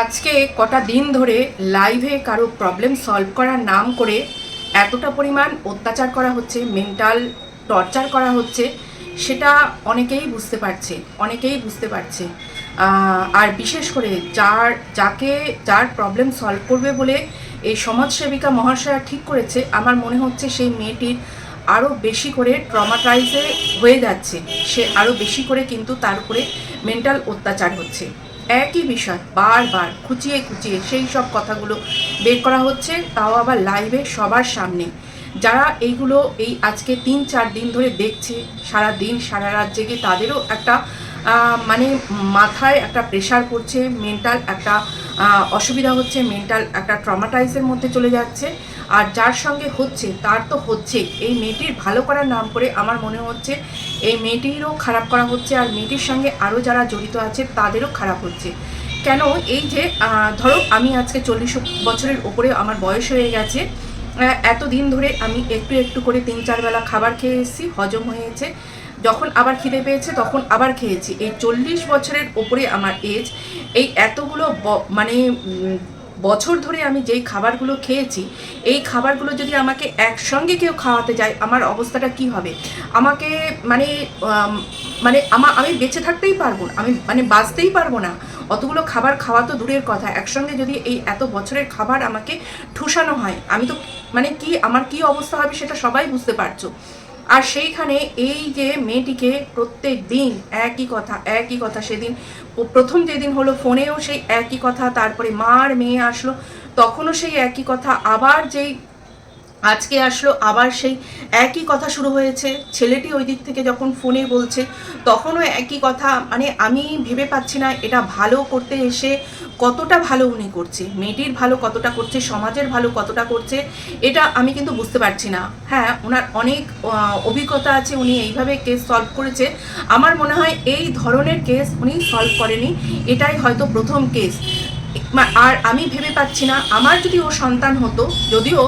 আজকে কটা দিন ধরে লাইভে কারও প্রবলেম সলভ করার নাম করে এতটা পরিমাণ অত্যাচার করা হচ্ছে মেন্টাল টর্চার করা হচ্ছে, সেটা অনেকেই বুঝতে পারছে, অনেকেই বুঝতে পারছে। আর বিশেষ করে যার, যাকে, যার প্রবলেম সলভ করবে বলে এই সমাজসেবিকা মহাশয়া ঠিক করেছে, আমার মনে হচ্ছে সেই মেয়েটির আরও বেশি করে ট্রমাটাইজে হয়ে যাচ্ছে। সে আরও বেশি করে কিন্তু তার উপরে মেন্টাল অত্যাচার হচ্ছে। একই বিষয় বারবার খুঁচিয়ে খুঁচিয়ে সেই সব কথাগুলো বের করা হচ্ছে, তাও আবার লাইভে সবার সামনে। যারা এইগুলো এই আজকে তিন চার দিন ধরে দেখছে, সারা দিন, সারা রাত জেগে তাদেরও একটা মানে মাথায় একটা প্রেশার পড়ছে মেন্টাল একটা অসুবিধা হচ্ছে মেন্টাল একটা ট্রমাটাইজের মধ্যে চলে যাচ্ছে। আর যার সঙ্গে হচ্ছে, তার তো হচ্ছে। এই মেয়েটির ভালো করার নাম করে আমার মনে হচ্ছে, এই মেয়েটিরও খারাপ করা হচ্ছে আর মেয়েটির সঙ্গে আরও যারা জড়িত আছে, তাদেরও খারাপ হচ্ছে। কেন? এই যে ধরো আমি আজকে চল্লিশ বছরের ওপরে আমার বয়স হয়ে গেছে এতদিন ধরে আমি একটু একটু করে তিন চার বেলা খাবার খেয়ে এসেছি, হজম হয়েছে যখন আবার খিদে পেয়েছে, তখন আবার খেয়েছি। এই চল্লিশ বছরের ওপরে আমার এজ এই এতগুলো মানে বছর ধরে আমি যেই খাবারগুলো খেয়েছি, এই খাবারগুলো যদি আমাকে একসঙ্গে কেউ খাওয়াতে যায়, আমার অবস্থাটা কি হবে? আমাকে মানে মানে আমা, আমি বেঁচে থাকতেই পারব না, আমি মানে বাঁচতেই পারব না। অতগুলো খাবার খাওয়া তো দূরের কথা। একসঙ্গে যদি এই এত বছরের খাবার আমাকে ঠুসানো হয়, আমি তো মানে কি, আমার কি অবস্থা হবে সেটা সবাই বুঝতে পারছ। আর সেইখানে এই যে মেয়েটিকে প্রত্যেক দিন একই কথা একই কথা সেদিন, প্রথম যেদিন হলো ফোনেও সেই একই কথা, তারপরে মার মেয়ে আসলো, তখনও সেই একই কথা, আবার যেই আজকে আসলো, আবার সেই একই কথা শুরু হয়েছে। ছেলেটি ওই দিক থেকে যখন ফোনে বলছে, তখনও একই কথা মানে আমি ভেবে পাচ্ছি না এটা ভালো করতে এসে কতটা ভালো উনি করছে। মেয়েটির ভালো কতটা করছে, সমাজের ভালো কতটা করছে, এটা আমি কিন্তু বুঝতে পারছি না। হ্যাঁ ওনার অনেক অভিজ্ঞতা আছে, উনি এইভাবে কেস সলভ করেছে। আমার মনে হয় এই ধরনের কেস উনি সলভ করেনি। এটাই হয়তো প্রথম কেস। আর আমি ভেবে পাচ্ছি না, আমার যদি ও সন্তান হতো, যদিও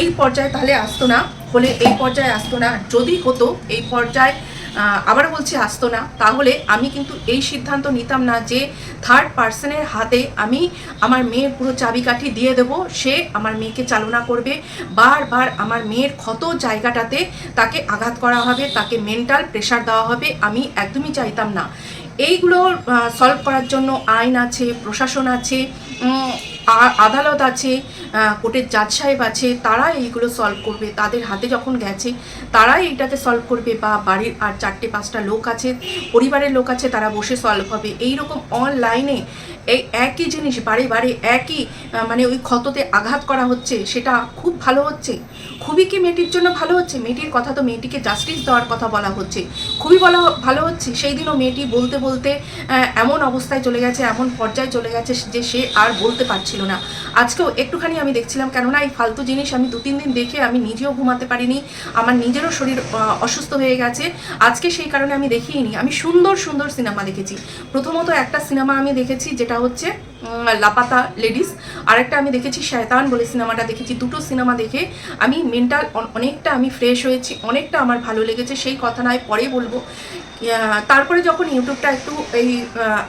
এই পর্যায়ে তাহলে আসতো না, হলে এই পর্যায়ে আসতো না, যদি হতো, এই পর্যায়ে আবার বলছি আসতো না, তাহলে আমি কিন্তু এই সিদ্ধান্ত নিতাম না যে থার্ড পার্সনের হাতে আমি আমার মেয়ের পুরো চাবিকাঠি দিয়ে দেব, সে আমার মেয়েকে চালনা করবে, বারবার আমার মেয়ের ক্ষত জায়গাটাতে তাকে আঘাত করা হবে, তাকে মেন্টাল প্রেশার দেওয়া হবে, আমি একদমই চাইতাম না। এইগুলো সলভ করার জন্য আইন আছে প্রশাসন আছে আদালত আছে কোর্টের জাজ সাহেব আছে তারা এইগুলো সলভ করবে। তাদের হাতে যখন গেছে, তারাই এইটাকে সলভ করবে বা বাড়ির আর চারটে পাঁচটা লোক আছে, পরিবারের লোক আছে, তারা বসে সলভ হবে। এই রকম অনলাইনে এই একই জিনিস বারে বারে একই মানে ওই ক্ষততে আঘাত করা হচ্ছে, সেটা খুব ভালো হচ্ছে। খুবই কি মেয়েটির জন্য ভালো হচ্ছে? মেয়েটির কথা তো মেয়েটিকে জাস্টিস দেওয়ার কথা বলা হচ্ছে। খুবই বলা ভালো হচ্ছে। সেই দিনও মেয়েটি বলতে বলতে এমন অবস্থায় চলে গেছে, এমন পর্যায়ে চলে গেছে যে সে আর বলতে পারছিল না। আজকেও একটুখানি আমি দেখছিলাম, কেননা এই ফালতু জিনিস আমি দু তিন দিন দেখে আমি নিজেও ঘুমাতে পারিনি, আমার নিজেরও শরীর অসুস্থ হয়ে গেছে, আজকে সেই কারণে আমি দেখিনি আমি সুন্দর সুন্দর সিনেমা দেখেছি। প্রথমত একটা সিনেমা আমি দেখেছি যেটা হচ্ছে লাপাতা লেডিস, আরেকটা আমি দেখেছি শয়তান বলে সিনেমাটা দেখেছি। দুটো সিনেমা দেখে আমি মেন্টাল অনেকটা আমি ফ্রেশ হয়েছি, অনেকটা আমার ভালো লেগেছে, সেই কথা নয়, পরে বলব। তারপরে যখন ইউটিউবটা একটু এই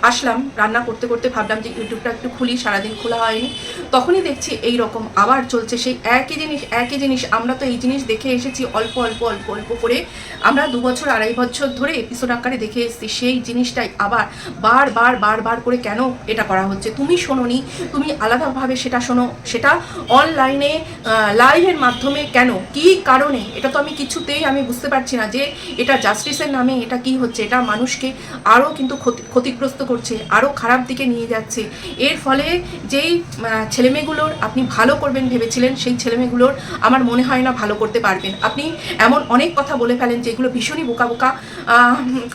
আসলাম, রান্না করতে করতে ভাবলাম যে ইউটিউবটা একটু খুলি, সারাদিন খোলা হয়নি, তখনই দেখছি এই রকম আবার চলছে, সেই একই জিনিস একই জিনিস। আমরা তো এই জিনিস দেখে এসেছি অল্প অল্প অল্প অল্প করে। আমরা দু বছর, আড়াই বছর ধরে এপিসোড আকারে দেখে এসেছি, সেই জিনিসটাই আবার বার বার বার বার করে কেন এটা করা হচ্ছে? তুমি শোনোনি, তুমি আলাদাভাবে সেটা শোনো, সেটা অনলাইনে লাইভের মাধ্যমে কেন? কি কারণে? এটা তো আমি কিছুতেই আমি বুঝতে পারছি না যে এটা জাস্টিসের নামে এটা কি হচ্ছে এটা মানুষকে আরও কিন্তু ক্ষতি, ক্ষতিগ্রস্ত করছে, আরও খারাপ দিকে নিয়ে যাচ্ছে। এর ফলে যেই ছেলেমেয়েগুলোর আপনি ভালো করবেন ভেবেছিলেন, সেই ছেলেমেয়েগুলোর আমার মনে হয় না ভালো করতে পারবেন। আপনি এমন অনেক কথা বলে ফেলেন যেগুলো ভীষণই বোকা বোকা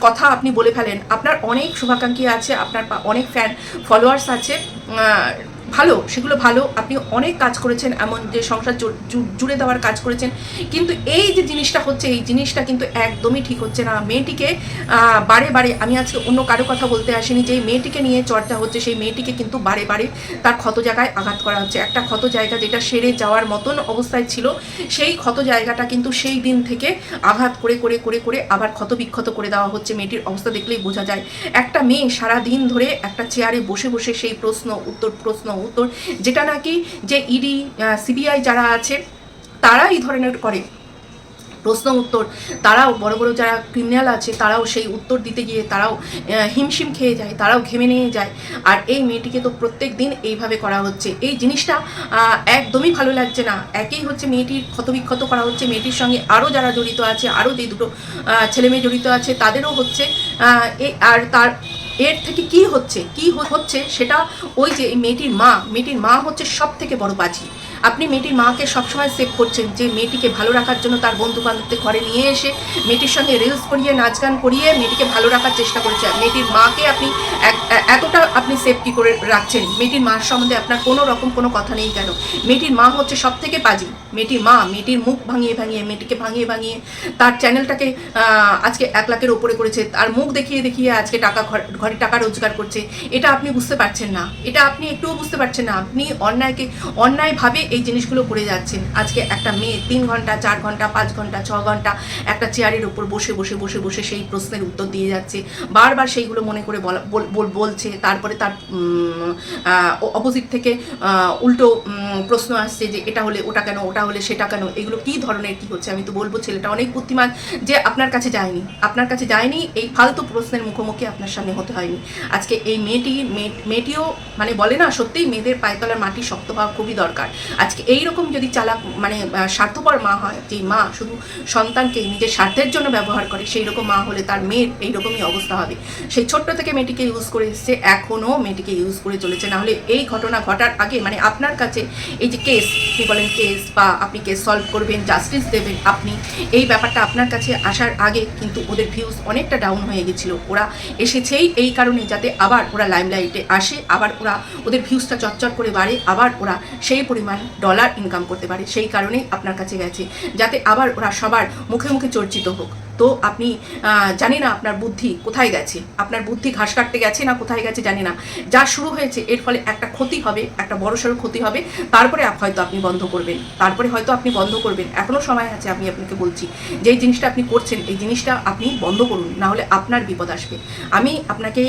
কথা আপনি বলে ফেলেন। আপনার অনেক শুভাকাঙ্ক্ষী আছে, আপনার অনেক ফ্যান ফলোয়ার্স আছে ভালো, সেগুলো ভালো। আপনি অনেক কাজ করেছেন, এমন যে সংসার জুড়ে দেওয়ার কাজ করেছেন। কিন্তু এই যে জিনিসটা হচ্ছে, এই জিনিসটা কিন্তু একদমই ঠিক হচ্ছে না। মেয়েটিকে বারে বারে, আমি আজকে অন্য কারও কথা বলতে আসিনি যে মেয়েটিকে নিয়ে চর্চা হচ্ছে, সেই মেয়েটিকে কিন্তু বারে বারে তার ক্ষত জায়গায় আঘাত করা হচ্ছে। একটা ক্ষত জায়গা যেটা সেরে যাওয়ার মতন অবস্থায় ছিল, সেই ক্ষত জায়গাটা কিন্তু সেই দিন থেকে আঘাত করে করে করে করে আবার ক্ষত বিক্ষত করে দেওয়া হচ্ছে। মেয়েটির অবস্থা দেখলেই বোঝা যায়। একটা মেয়ে সারা দিন ধরে একটা চেয়ারে বসে বসে সেই প্রশ্ন, উত্তর প্রশ্ন উত্তর যেটা নাকি যে ইডি সিবিআই যারা আছে তারা এই ধরনের করে। প্রশ্ন উত্তর তারাও বড় বড় যারা ক্রিমিনাল আছে তারাও সেই উত্তর দিতে গিয়ে তারাও হিমশিম খেয়ে যায় তারাও ঘেমে নিয়ে যায়। আর এই মেয়েটিকে তো প্রত্যেক দিন এইভাবে করা হচ্ছে। এই জিনিসটা একদমই ভালো লাগছে না। একই হচ্ছে মেয়েটির ক্ষতবিক্ষত করা হচ্ছে। মেয়েটির সঙ্গে আরও যারা জড়িত আছে আরও যে দুটো আহ, ছেলে মেয়ে জড়িত আছে তাদেরও হচ্ছে আর তার এর থেকে কি হচ্ছে কি হচ্ছে সেটা ওই যে মেয়েটির মা মেয়েটির মা হচ্ছে সব থেকে বড় বাজি। আপনি মেয়েটির মাকে সবসময় সেভ করছেন। যে মেয়েটিকে ভালো রাখার জন্য তার বন্ধু বান্ধবদের ঘরে নিয়ে এসে মেয়েটির সঙ্গে রিলস করিয়ে নাচ গান করিয়ে মেয়েটিকে ভালো রাখার চেষ্টা করছেন মেয়েটির মাকে আপনি এতটা আপনি সেভ কি করে রাখছেন? মেয়েটির মার সম্বন্ধে আপনার কোনো রকম কোনো কথা নেই কেন? মেয়েটির মা হচ্ছে সব থেকে বাজি মেয়েটির মা, মেয়েটির মুখ ভাঙিয়ে ভাঙিয়ে, মেয়েটিকে ভাঙিয়ে ভাঙিয়ে তার চ্যানেলটাকে আজকে এক লাখের ওপরে করেছে। তার মুখ দেখিয়ে দেখিয়ে আজকে টাকা ঘর- টাকা রোজগার করছে। এটা আপনি বুঝতে পারছেন না। এটা আপনি একটুও বুঝতে পারছেন না। আপনি অন্যায়কে, অন্যায়ভাবে জিনিসগুলো করে যাচ্ছেন। আজকে একটা মেয়ে তিন ঘণ্টা, চার ঘণ্টা, পাঁচ ঘণ্টা, ছ ঘণ্টা একটা চেয়ারের উপর বসে বসে বসে বসে সেই প্রশ্নের উত্তর দিয়ে যাচ্ছে। বারবার সেইগুলো মনে করে বলা, বল- বল- বলছে। তারপরে তার অপোজিট থেকে উল্টো প্রশ্ন আসছে যে এটা হলে ওটা কেন, ওটা হলে সেটা কেন? এগুলো কি ধরনের, কি হচ্ছে? আমি তো বলব ছেলেটা অনেক বুদ্ধিমান, যে আপনার কাছে যায়নি। আপনার কাছে যায়নি, এই ফালতু প্রশ্নের মুখোমুখি আপনার সামনে হতে হয়নি। আজকে এই মেয়েটি, মেয়ে- মেয়েটিও মানে বলে না, সত্যিই মেয়েদের পায়তলার মাটি শক্ত হওয়া খুবই দরকার। আজকে এই রকম যদি চালাক মানে স্বার্থপর মা হয়, যে মা শুধু সন্তানকে নিজের স্বার্থের জন্য ব্যবহার করে সেই রকম মা হলে তার মেয়ের এইরকমই অবস্থা হবে। সেই ছোট্ট থেকে মেয়েটিকে ইউজ করে এসছে, এখনও মেয়েটিকে ইউজ করে চলেছে। না হলে এই ঘটনা ঘটার আগে মানে আপনার কাছে এই যে কেস আপনি বলেন কেস বা আপনি কেস সলভ করবেন জাস্টিস দেবেন আপনি, এই ব্যাপারটা আপনার কাছে আসার আগে কিন্তু ওদের ভিউজ অনেকটা ডাউন হয়ে গেছিল। ওরা এসেছেই এই কারণে যাতে আবার ওরা লাইমলাইটে আসে, আবার ওরা ওদের ভিউজটা চটচট করে বাড়ে, আবার ওরা সেই পরিমাণ ডলার ইনকাম করতে পারে, সেই কারণেই আপনার কাছে গেছে। যাতে আবার ওরা সবার মুখে মুখে চর্চিত হোক। তো আপনি জানি না আপনার বুদ্ধি কোথায় গেছে। আপনার বুদ্ধি ঘাস কাটতে গেছে না কোথায় গেছে জানি না। যা শুরু হয়েছে, এর ফলে একটা ক্ষতি হবে, একটা বড়সড় ক্ষতি হবে। তারপরে হয়তো আপনি বন্ধ করবেন। তারপরে হয়তো আপনি বন্ধ করবেন। এখনও সময় আছে আমি আপনাকে বলছি। যে এই জিনিসটা আপনি করছেন, এই জিনিসটা আপনি বন্ধ করুন, না হলে আপনার বিপদ আসবে। আমি আপনাকে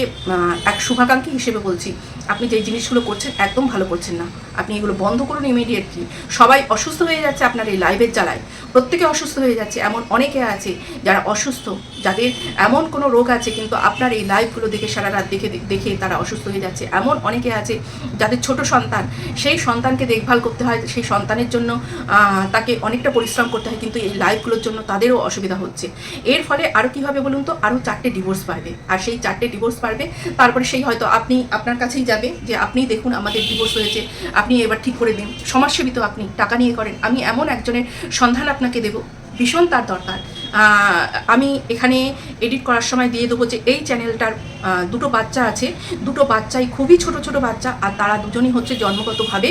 এক শুভাকাঙ্ক্ষী হিসেবে বলছি, আপনি যেই জিনিসগুলো করছেন একদম ভালো করছেন না। আপনি এগুলো বন্ধ করুন ইমিডিয়েটলি সবাই অসুস্থ হয়ে যাচ্ছে আপনার এই লাইভের জ্বালায়। প্রত্যেকে অসুস্থ হয়ে যাচ্ছে, এমন অনেকে আছে যারা অসুস্থ, যাদের এমন কোনো রোগ আছে, কিন্তু আপনার এই লাইভগুলো দেখে সারা রাত দেখে দেখে তারা অসুস্থ হয়ে যাচ্ছে। এমন অনেকে আছে যাদের ছোট সন্তান, সেই সন্তানকে দেখভাল করতে হয়, সেই সন্তানের জন্য তাকে অনেকটা পরিশ্রম করতে হয়, কিন্তু এই লাইভগুলোর জন্য তাদেরও অসুবিধা হচ্ছে। এর ফলে আরও কী হবে বলুন তো? আরও চারটে ডিভোর্স পারবে আর সেই চারটে ডিভোর্স পারবে তারপরে সেই হয়তো আপনি, আপনার কাছেই যাবে যে আপনি দেখুন আমাদের ডিভোর্স হয়েছে, আপনি এবার ঠিক করে দিন। সমাজসেবী তো আপনি, টাকা নিয়ে করেন। আমি এমন একজনের সন্ধান আপনাকে দেব, ভীষণ তার দরকার। আমি এখানে এডিট করার সময় দিয়ে দেবো যে এই চ্যানেলটার দুটো বাচ্চা আছে। দুটো বাচ্চাই খুবই ছোট ছোট বাচ্চা, আর তারা দুজনই হচ্ছে জন্মগতভাবে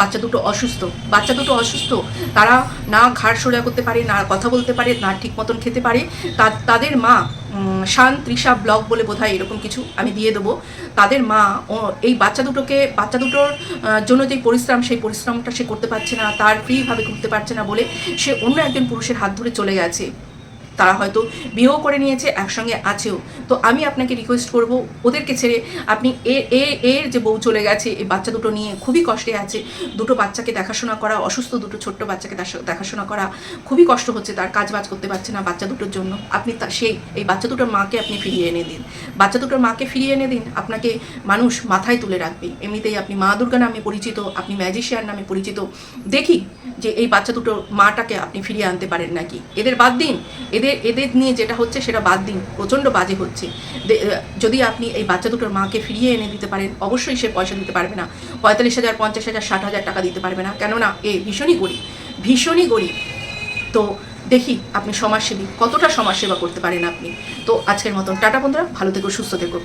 বাচ্চা দুটো অসুস্থ। বাচ্চা দুটো অসুস্থ, তারা না ঘাড় সোজা করতে পারে, না কথা বলতে পারে, না ঠিক মতন খেতে পারে। তাদের মা শান তৃষা ব্লগ বলে বোধহয় এরকম কিছু আমি দিয়ে দেবো। তাদের মা ও এই বাচ্চা দুটোকে, বাচ্চা দুটোর জন্য যে পরিশ্রম, সেই পরিশ্রমটা সে করতে পারছে না, তার ফ্রিভাবে ঘুরতে পারছে না বলে সে অন্য একজন পুরুষের হাত ধরে চলে গেছে। তারা হয়তো বিয়েও করে নিয়েছে, একসঙ্গে আছেও। তো আমি আপনাকে রিকোয়েস্ট করব, ওদেরকে ছেড়ে আপনি এ এর যে বউ চলে গেছে, এই বাচ্চা দুটো নিয়ে খুবই কষ্টে আছে। দুটো বাচ্চাকে দেখাশোনা করা, অসুস্থ দুটো ছোট্ট বাচ্চাকে দেখা- দেখাশোনা করা খুবই কষ্ট হচ্ছে, তার কাজ বাজ করতে পারছে না বাচ্চা দুটোর জন্য। আপনি তা, সেই, এই বাচ্চা দুটোর মাকে আপনি ফিরিয়ে এনে দিন। বাচ্চা দুটোর মাকে ফিরিয়ে এনে দিন, আপনাকে মানুষ মাথায় তুলে রাখবে। এমনিতেই আপনি মা দুর্গা নামে পরিচিত, আপনি ম্যাজিশিয়ান নামে পরিচিত। দেখি যে এই বাচ্চা দুটো মাটাকে আপনি ফিরিয়ে আনতে পারেন নাকি? এদের বাদ দিন। এদের এদের নিয়ে যেটা হচ্ছে সেটা বাদ দিন। প্রচণ্ড বাজে হচ্ছে। যদি আপনি এই বাচ্চা দুটোর মাকে ফিরিয়ে এনে দিতে পারেন, অবশ্যই সে পয়সা দিতে পারবে না। পঁয়তাল্লিশ হাজার, পঞ্চাশ হাজার, ষাট হাজার টাকা দিতে পারবে না। কেননা এ ভীষণই গরিব। ভীষণই গরিব। তো দেখি আপনি সমাজসেবী। কতটা সমাজসেবা করতে পারেন আপনি। তো আজকের মতন। টাটা বন্ধুরা। ভালো থেকো, সুস্থ থেকো।